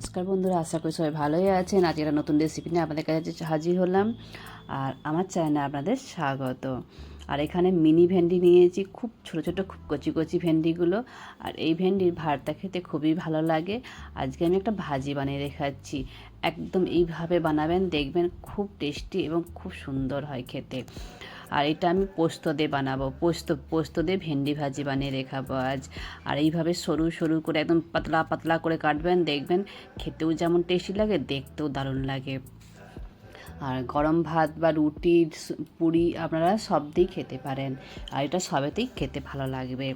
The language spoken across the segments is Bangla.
নমস্কার বন্ধুরা, আশা করি সবাই ভালোই আছেন। আজ একটা নতুন রেসিপি নিয়ে আপনাদের কাছে হাজির হলাম। আর আমার চ্যানেলে আপনাদের স্বাগত। আর এখানে মিনি ভেন্ডি নিয়েছি, খুব ছোট ছোট, খুব কচি কচি ভেন্ডিগুলো। আর এই ভেন্ডির ভাতটা খেতে খুবই ভালো লাগে। আজকে আমি একটা ভাজি বানিয়ে দেখাচ্ছি। একদম এইভাবে বানাবেন, দেখবেন খুব টেস্টি এবং খুব সুন্দর হয় খেতে। আর এটা আমি পোস্ত দিয়ে বানাবো। পোস্ত পোস্ত দিয়ে ভেন্ডি ভাজি বানিয়ে রেখাবো আজ। আর এইভাবে সরু সরু করে একদম পাতলা পাতলা করে কাটবেন, দেখবেন খেতেও যেমন টেস্টি লাগে, দেখতেও দারুণ লাগে। আর গরম ভাত বা রুটি পুরি আপনারা সব দিয়েই খেতে পারেন। আর এটা সবেতেই খেতে ভালো লাগবে।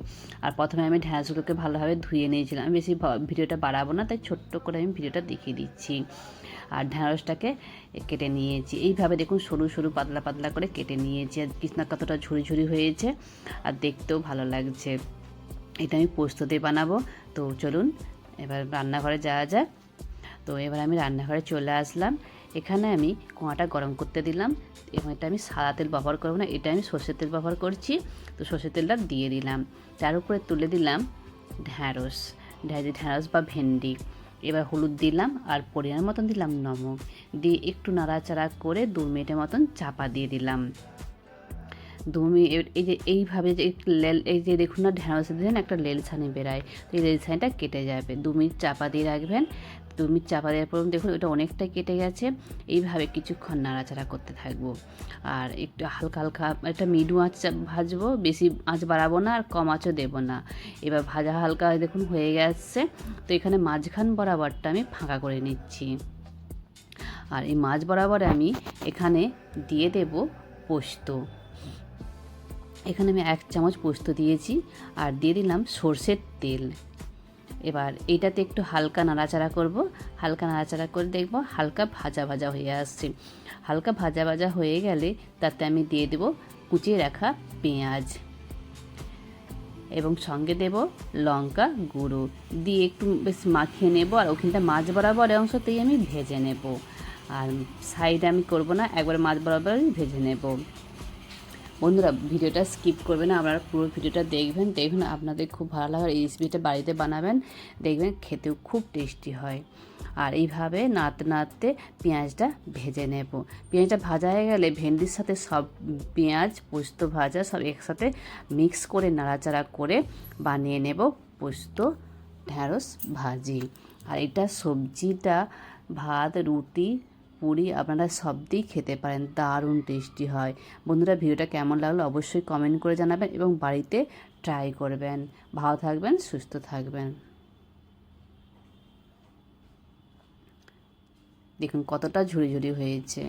আর প্রথমে আমি ঢ্যাঁড়সগুলোকে ভালোভাবে ধুয়ে নিয়েছিলাম। আমি বেশি ভিডিওটা বাড়াবো না, তাই ছোট্ট করে আমি ভিডিওটা দেখিয়ে দিচ্ছি। আর ঢ্যাঁড়সটাকে কেটে নিয়েছি। এইভাবে দেখুন সরু সরু পাতলা পাতলা করে কেটে নিয়েছি। আর কৃষ্ণা কতটা ঝুড়ি ঝুড়ি হয়েছে, আর দেখতেও ভালো লাগছে। এটা আমি পোস্ত দিয়ে বানাবো। তো চলুন, এবার রান্নাঘরে যাওয়া যাক। তো এবার আমি রান্নাঘরে চলে আসলাম। এখানে আমি কোঁয়াটা গরম করতে দিলাম এবং এটা আমি সাদা তেল ব্যবহার করব না, এটা আমি সর্ষের তেল ব্যবহার করছি। তো সর্ষের তেলটা দিয়ে দিলাম। তার উপরে তুলে দিলাম ঢ্যাঁড়স ঢ্যাঁড়স বা ভেন্ডি। এবার হলুদ দিলাম আর পরিমাণ মতন দিলাম নমক। দিয়ে একটু নাড়াচাড়া করে দু মিনিটের মতন চাপা দিয়ে দিলাম। দু মিনিট এই যে এইভাবে যে লেল, এই যে দেখুন না ঢ্যাঁড়স দিলেন একটা লেল ছানি বেরায়। তো এই লেল ছানিটা কেটে যাবে। দু মিনিট চাপা দিয়ে রাখবেন। দু মিনিট চাপা দেওয়ার পর দেখুন ওটা অনেকটা কেটে গেছে। এইভাবে কিছুক্ষণ নাড়াচাড়া করতে থাকব। আর একটু হালকা হালকা একটা মিডু আঁচ ভাজবো। বেশি আঁচ বাড়াবো না আর কম আঁচও দেবো না। এবার ভাজা হালকা দেখুন হয়ে গেছে। তো এখানে মাঝখান বরাবরটা আমি ফাঁকা করে নিচ্ছি। আর এই মাছ বরাবরে আমি এখানে দিয়ে দেব পোস্ত। এখানে আমি এক চামচ পোস্ত দিয়েছি আর দিয়ে দিলাম সর্ষের তেল। এবার এটাতে একটু হালকা নাড়াচাড়া করব। হালকা নাড়াচাড়া করে দেখব হালকা ভাজা ভাজা হয়ে আসছে। হালকা ভাজা ভাজা হয়ে গেলে তাতে আমি দিয়ে দেব কুচিয়ে রাখা পেঁয়াজ। এবং সঙ্গে দেব লঙ্কা গুঁড়ো। দিয়ে একটু বেশ মাখিয়ে নেব আর ওখানটা মাছ বরাবর অংশতেই আমি ভেজে নেব। আর সাইডে আমি করব না, একবার মাছ বরাবরই ভেজে নেব। বন্ধুরা, ভিডিওটা স্কিপ করবেন আপনারা পুরো ভিডিওটা দেখবেন। দেখবেন আপনাদের খুব ভালো লাগে এই রেসিপিটা বাড়িতে বানাবেন। দেখবেন খেতেও খুব টেস্টি হয়। আর এইভাবে নাড়তে নাড়তে পেঁয়াজটা ভেজে নেব। পেঁয়াজটা ভাজা হয়ে গেলে ভেন্ডির সাথে সব পেঁয়াজ, পোস্ত ভাজা সব একসাথে মিক্স করে, নাড়াচাড়া করে বানিয়ে নেব পোস্ত ঢ্যাঁড়স ভাজি। আর এটা সবজিটা, ভাত, রুটি পুরি আপনারা সব দিয়েই খেতে পারেন, দারুণ টেস্টি হয়। বন্ধুরা, ভিডিওটা কেমন লাগল অবশ্যই কমেন্ট করে জানাবেন এবং বাড়িতে ট্রাই করবেন। ভালো থাকবেন, সুস্থ থাকবেন। দেখুন কতটা ঝুড়ি ঝুড়ি হয়েছে।